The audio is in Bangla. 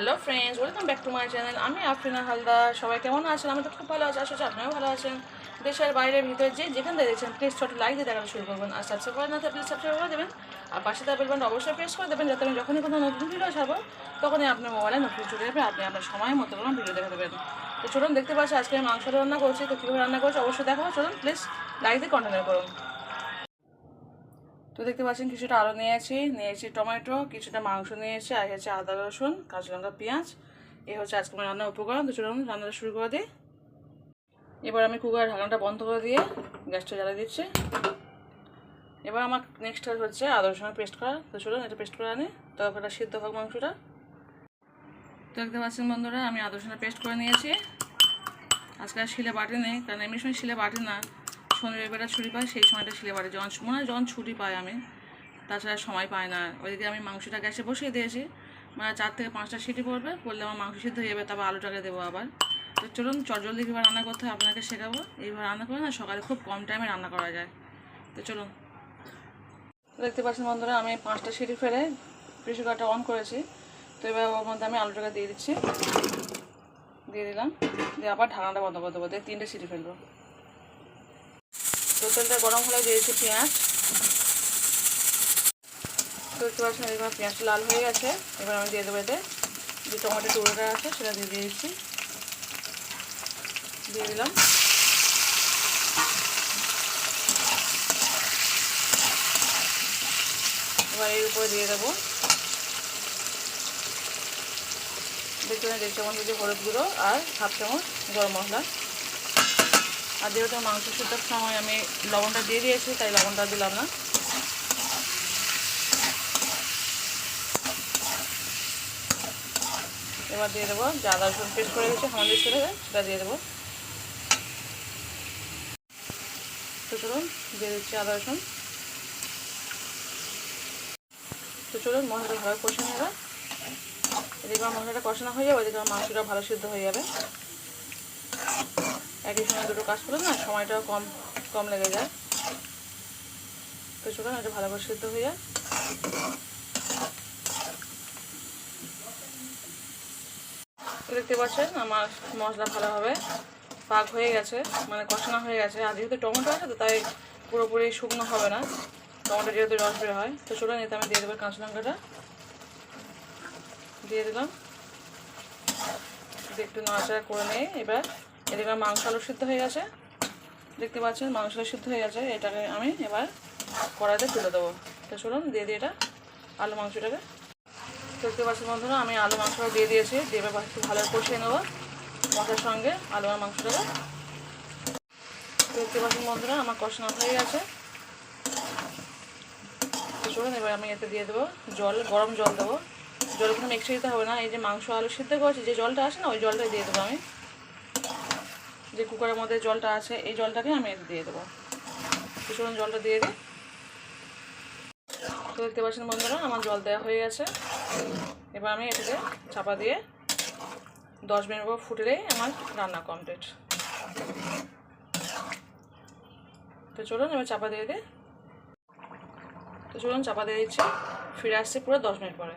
Hello friends welcome back to my channel আমি আফরিনা হালদার। সবাই কেমন আছেন? আমি তো খুব ভালো আছি। আসলে আপনারাও ভালো আছেন। দেশের বাইরের ভিতরে যে যেখান থেকে দেখছেন প্লিজ ছোট লাইক দিয়ে দেখানো শুরু করবেন। আর সাবস্ক্রাইব করে না প্লিজ সাবস্ক্রাইব করে দেবেন। আর পাশে তার বেলবানটা অবশ্যই প্রেস করে দেবেন যাতে আমি যখনই কোনো নতুন ভিডিও ছাড়বো, তখনই আপনার মোবাইলে নতুন চলে যাবে আপনি আপনার সময় মতো কোনো ভিডিও দেখে দেবেন। তো চলুন, দেখতে পাচ্ছি আজকে আমি মাংস রান্না করছি। তো কীভাবে রান্না করছি অবশ্যই দেখাবো। চলুন প্লিজ লাইক দিয়ে কন্টিনিউ করুন। তো দেখতে পাচ্ছেন কিছুটা আলু নিয়েছি নিয়েছি টমেটো, কিছুটা মাংস নিয়েছি, আর হচ্ছে আদা, রসুন, কাঁচা লঙ্কা, পেঁয়াজ। এ হচ্ছে আজকে আমার রান্নার উপকরণ। তো চলুন রান্নাটা শুরু করে দিই। এবার আমি কুকার ঢাকনাটা বন্ধ করে দিয়ে গ্যাসটা জ্বালিয়ে দিচ্ছি। এবার আমার নেক্সট কাজ হচ্ছে আদা, রসুনের পেস্ট করা। তো চলুন এটা পেস্ট করে আনি। তরকারিটা সিদ্ধ হোক মাংসটা। তো দেখতে পাচ্ছেন বন্ধুরা, আমি আদা পেস্ট করে নিয়েছি। আজকে আর শিলে বাটি নেই, কারণ এমনি সময় শিলে বাটি না। শনি রবিবারে ছুটি পাই সেই সময়টা শিলে বাটি যখন মনে হয় যখন ছুটি পাই আমি, তাছাড়া সময় পাই না। ওইদিকে আমি মাংসটা গ্যাসে বসিয়ে দিয়েছি। মানে চার থেকে পাঁচটা সিটি পড়বে পড়লে আমার মাংস সিদ্ধ হয়ে যাবে, তারপর আলুটাকে দেবো আবার। তো চলুন চটজলদি কীভাবে রান্না করতে হয় আপনাকে শেখাবো। এইভাবে রান্না করে না সকালে খুব কম টাইমে রান্না করা যায়। তো চলুন। দেখতে পাচ্ছেন বন্ধুরা, আমি পাঁচটা সিটি ফেলে প্রেশার কুকারটা অন করেছি। তো এবার ওর মধ্যে আমি আলুটাকে দিয়ে দিচ্ছি। দিয়ে দিলাম। দিয়ে আবার ঢাকনাটা বন্ধ করে দেবো। দিয়ে তিনটে সিটি ফেলব। তেলটা গরম হলে দিয়েছি পেঁয়াজ। দেখতে পাচ্ছেন এবার পেঁয়াজটা লাল হয়ে গেছে। এবার আমি দিয়ে দেবো এতে যে টমেটো টুকরোটা আছে, সেটা দিয়ে দিয়েছি। দিয়ে দিলাম। এবার এর উপরে দিয়ে দেবো। দেখতে পাচ্ছেন দেড় চামচ দিয়ে হলুদ গুঁড়ো আর হাফ চামচ গরম মশলা। আর যেহেতু মাংস সুতার সময় আমি লবণটা দিয়ে দিয়েছি, তাই লবণটা দিলাম না। এবার দিয়ে দেবো, যা আদা রসুন পেস্ট করে গেছে আমাদের ছেড়ে সেটা দিয়ে দেবো। তো চলুন, দিয়ে দিচ্ছি আদা রসুন। তো চলুন, মশলাটা ভালো কষে নেবে এদিকে আমার মশলাটা কষানো হয়ে যাবে ওইদিকে আমার মাংসটা ভালো সিদ্ধ হয়ে যাবে। একই সময় দুটো কাজ করলে না সময়টাও কম কম লেগে যায়। চলুন, এটা ভালো করে সিদ্ধ হয়ে যায় দেখতে পাচ্ছেন, আমার মশলা ভালোভাবে পাক হয়ে গেছে মানে কষানো হয়ে গেছে। আর যেহেতু টমেটো আছে তো, তাই পুরোপুরি শুকনো হবে না। টমেটো যেহেতু রস বের হয়। তো চলুন, এতে আমি দিয়ে দেবো কাঁচা লঙ্কাটা। দিয়ে দিলাম। একটু নাড়াচাড়া করে নিয়ে এবার এদিকে মাংস আলু সিদ্ধ হয়ে গেছে। দেখতে পাচ্ছেন মাংস সিদ্ধ হয়ে গেছে। এটাকে আমি এবার কড়াইতে তুলে দেবো। তো চলুন, দিয়ে দিই এটা আলু মাংসটাকে। দেখতে পাচ্ছেন বন্ধুরা, আমি আলু মাংসটা দিয়ে দিয়েছি। দিয়ে এবার একটু ভালো কষিয়ে নেব মশলার সঙ্গে আলু আর মাংসটাকে। দেখতে পাচ্ছেন বন্ধুরা, আমার কষানো হয়ে গেছে। চলুন, এবার আমি এতে দিয়ে দেবো জল, গরম জল দেবো। জল কোনো মিক্সে দিতে হবে না। এই যে মাংস আলু সিদ্ধ করেছি, যে জলটা আসে না, ওই জলটাই দিয়ে দেবো আমি। যে কুকারের মধ্যে জলটা আছে, এই জলটাকে আমি দিয়ে দেবো। চলুন জলটা দিয়ে দিই। তো দেখতে পাচ্ছেন বন্ধুরা, আমার জল দেওয়া হয়ে গেছে। এবার আমি এটাকে চাপা দিয়ে দশ মিনিট পর ফুটলেই আমার রান্না কমপ্লিট তো চলুন, এবার চাপা দিয়ে দিই। তো চলুন, চাপা দিয়ে দিচ্ছি। ফিরে আসছি পুরো দশ মিনিট পরে।